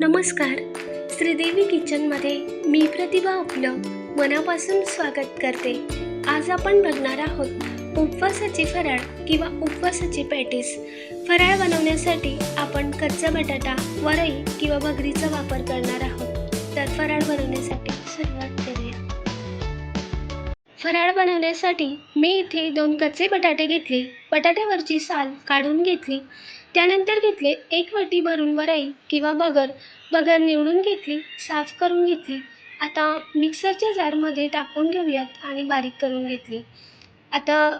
नमस्कार. श्रीदेवी किचनमध्ये मी प्रतिभा आपलं मनापासून स्वागत करते. आज आपण बघणार आहोत उपवासाची फराळ किंवा उपवासाची पॅटीस. फराळ बनवण्यासाठी आपण कच्चा बटाटा वरई किंवा भगरीचा वापर करणार आहोत. तर फराळ बनवण्यासाठी सुरुवात करूया. फराळ बनवण्यासाठी मी इथे दोन कच्चे बटाटे घेतले. बटाट्यावरची साल काढून घेतली. त्यानंतर घेतले एक वाटी भरून वराई किंवा बगर. बगर निवडून घेतली साफ करून घेतली. आता मिक्सरच्या जारमध्ये टाकून घेऊयात आणि बारीक करून घेतली. आता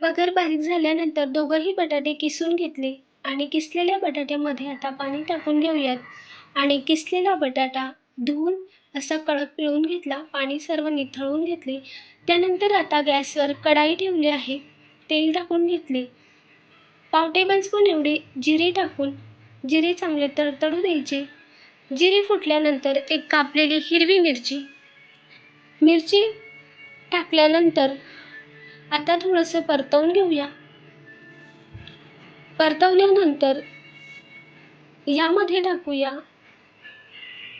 बगर बारीक झाल्यानंतर दोघंही बटाटे किसून घेतले आणि किसलेल्या बटाट्यामध्ये आता पाणी टाकून घेऊयात. आणि किसलेला बटाटा धुवून असा कळप पिळून घेतला पाणी सर्व निथळून घेतले. त्यानंतर आता गॅसवर कढाई ठेवली आहे. तेल टाकून घेतले. पाव टेबलस्पून एवढे जिरे टाकून जिरे चांगले तडतडू द्यायचे. जिरे फुटल्यानंतर एक कापलेली हिरवी मिरची. मिरची टाकल्यानंतर आता थोडंसं परतवून घेऊया. परतवल्यानंतर यामध्ये टाकूया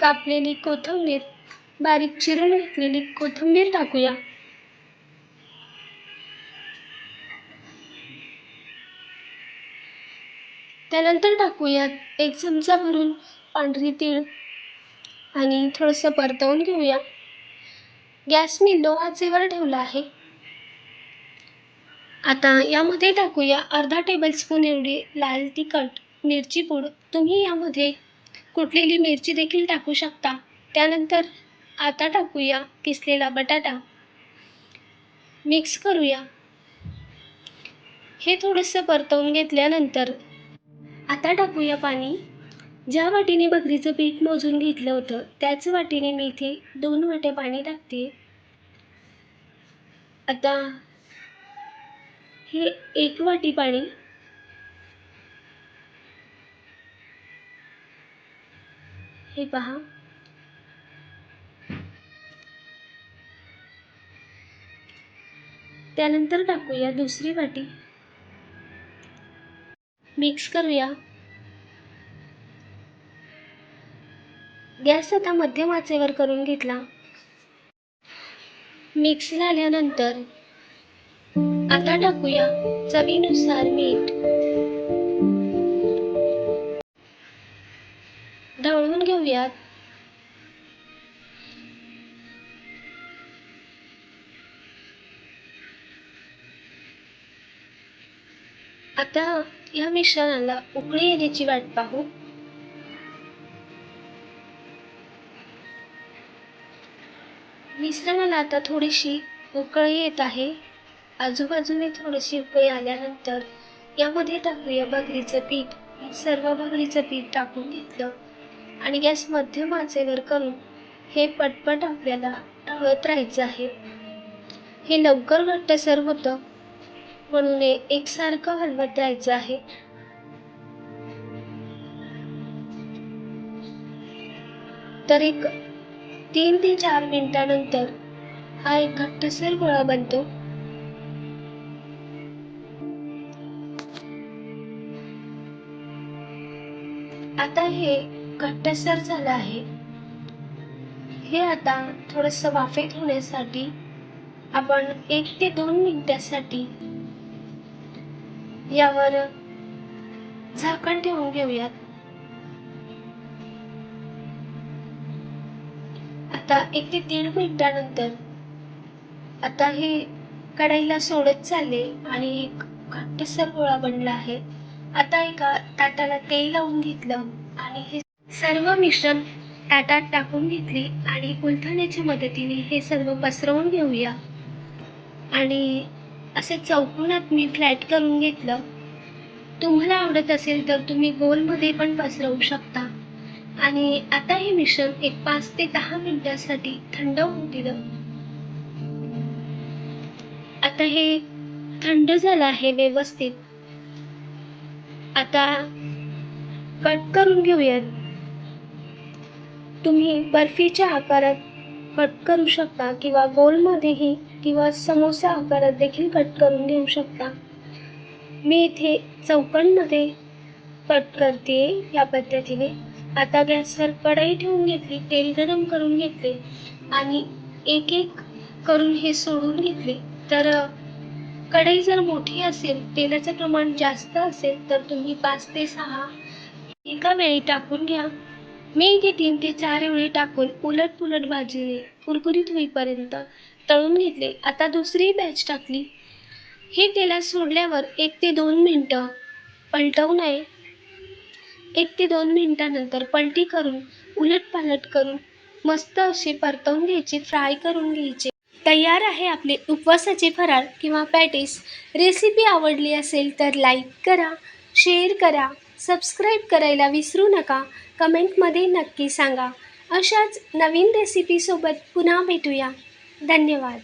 कापलेली कोथिंबीर. बारीक चिरून घेतलेली कोथिंबीर टाकूया. त्यानंतर टाकूयात एक चमचा भरून पांढरी तीळ आणि थोडंसं परतवून घेऊया. गॅस मी लो आचेवर ठेवला आहे. आता यामध्ये टाकूया अर्धा टेबलस्पून एवढी लाल तिखट मिरची पूड. तुम्ही यामध्ये कुटलेली मिरची देखील टाकू शकता. त्यानंतर आता टाकूया किसलेला बटाटा. मिक्स करूया. हे थोडंसं परतवून घेतल्यानंतर आता टाकूया पाणी. ज्या वाटीने बकरीचं पीठ मोजून घेतलं होतं त्याच वाटीने मी इथे दोन वाट्या पाणी टाकते. आता हे एक वाटी पाणी हे पहा. त्यानंतर टाकूया दुसरी वाटी. मिक्स करूया. गॅस आता मध्यम आचेवर करून घेतला. मिक्स झाल्यानंतर आता टाकूया चवीनुसार मीठ. ढवळून घेऊयात. आता या मिश्रणाला उकळी येण्याची वाट पाहू. मिश्रणाला आता थोडीशी उकळी येत आहे. आजूबाजूने थोडीशी उकळी आल्यानंतर यामध्ये टाकूया भाकरीचं पीठ. सर्व भाकरीचं पीठ टाकून घेतलं आणि गॅस मध्यम आचेवर करून हे पटपट आपल्याला ढवळत राहायचं आहे. हे लवकर घट्टसर होतं. म्हणून एकसारखं हलवत राहायचं आहे. तर एक तीन ते चार मिनिटानंतर हा एक घट्टसर गोळा बनतो. आता हे घट्टसर झालं आहे. हे आता थोडस वाफेत होण्यासाठी आपण एक ते दोन मिनिटासाठी यावर झाकण ठेवून घेऊयात. आता एक ते दीड मिनिटानंतर आता हे कढईला सोडत चालले आणि एक घट्टसर गोळा बनला आहे. आता एका ताटाला तेल लावून घेतलं आणि हे सर्व मिश्रण ताटात टाकून घेतले आणि उलथण्याच्या मदतीने हे सर्व पसरवून घेऊया. आणि असे चौकोनात मी फ्लॅट करून घेतलं. तुम्हाला आवडत असेल तर तुम्ही गोलमध्ये पण पसरवू शकता. आणि आता हे मिश्रण एक पाच ते दहा मिनिटासाठी थंड होऊ दिलं. आता हे थंड झालं आहे व्यवस्थित. आता कट करून घेऊयात. तुम्ही बर्फीच्या आकारात कट करू शकता किंवा गोलमध्येही किंवा समोसा आकारात देखील कट करून घेऊ शकता. मी इथे चौकणमध्ये कट करते या पद्धतीने. आता गॅसवर कढई ठेवून घेतली तेल गरम करून घेतले आणि एक एक करून हे सोडून घेतले. तर कढई जर मोठी असेल तेलाचं प्रमाण जास्त असेल तर तुम्ही पाच ते सहा एका वेळी टाकून घ्या. मी इथे तीन ते चार वेळी टाकून उलट पुलट भाजले कुरकुरीत होईपर्यंत तळून घेतले. आता दुसरी बॅच टाकली. हे तेलात सोडल्यावर एक ते दोन मिनटं पलटवू नये एक ते दोन मिनटानंतर पलटी करून उलट पालट करून मस्त असे परतवून घ्यायचे फ्राय करून घ्यायचे. तयार आहे आपले उपवासाचे फराळ किंवा पॅटीस रेसिपी आवडली असेल तर लाईक करा शेअर करा. सबस्क्राईब करायला विसरू नका. कमेंटमध्ये नक्की सांगा. अशाच नवीन रेसिपीसोबत पुन्हा भेटूया. धन्यवाद.